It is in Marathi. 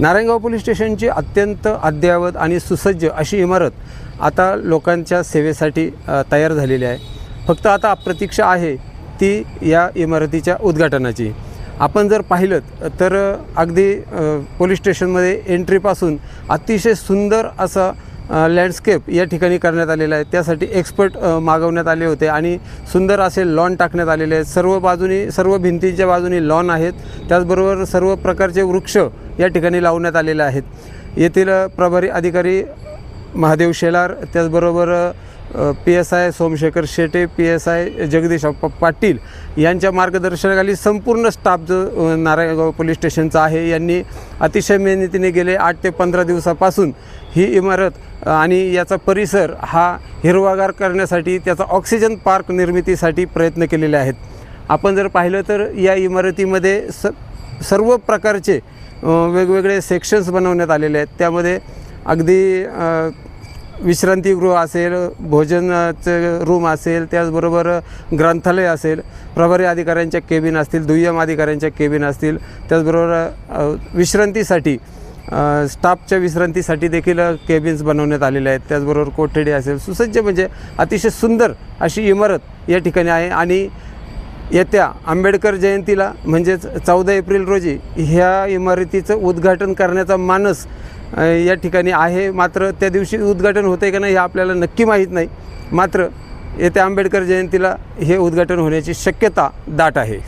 नारायणगाव पोलीस स्टेशनची अत्यंत अद्ययावत आणि सुसज्ज अशी इमारत आता लोकांच्या सेवेसाठी तयार झालेली आहे. फक्त आता प्रतीक्षा आहे ती या इमारतीच्या उद्घाटनाची. आपण जर पाहिलं तर अगदी पोलीस स्टेशनमध्ये एंट्रीपासून अतिशय सुंदर असा लँडस्केप या ठिकाणी करण्यात आलेला आहे. त्यासाठी एक्सपर्ट मागवण्यात आले होते आणि सुंदर असे लॉन टाकण्यात आलेले आहेत. सर्व बाजूनी सर्व भिंतींच्या बाजूनी लॉन आहेत. त्याचबरोबर सर्व प्रकारचे वृक्ष या ठिकाणी लावण्यात आलेले आहेत. येथील प्रभारी अधिकारी महादेव शेलार त्याचबरोबर P S I Somshekhar Shete P S I Jagdish Patil यांच्या मार्गदर्शनाखाली संपूर्ण स्टाफ जो नारायणगाव पोलीस स्टेशनचा आहे यांनी अतिशय मेहनतीने गेले आठ ते पंधरा दिवसापासून ही इमारत आणि याचा परिसर हा हिरवागार करण्यासाठी त्याचा ऑक्सिजन पार्क निर्मितीसाठी प्रयत्न केलेले आहेत. आपण जर पाहिलं तर या इमारतीमध्ये स सर्व प्रकारचे वेगवेगळे सेक्शन्स बनवण्यात आलेले आहेत. त्यामध्ये अगदी विश्रांतीगृह असेल भोजनाचं रूम असेल त्याचबरोबर ग्रंथालय असेल प्रभारी अधिकाऱ्यांच्या केबिन असतील दुय्यम अधिकाऱ्यांच्या केबिन असतील त्याचबरोबर विश्रांतीसाठी स्टाफच्या विश्रांतीसाठी देखील केबिन्स बनवण्यात आलेले आहेत. त्याचबरोबर कोठडी असेल सुसज्ज म्हणजे अतिशय सुंदर अशी इमारत या ठिकाणी आहे आणि येत्या आंबेडकर जयंतीला म्हणजेच चौदा एप्रिल रोजी ह्या इमारतीचं उद्घाटन करण्याचा मानस या ठिकाणी आहे. मात्र त्या दिवशी उद्घाटन होतं आहे का नाही हे आपल्याला नक्की माहीत नाही. मात्र येत्या आंबेडकर जयंतीला हे उद्घाटन होण्याची शक्यता दाट आहे.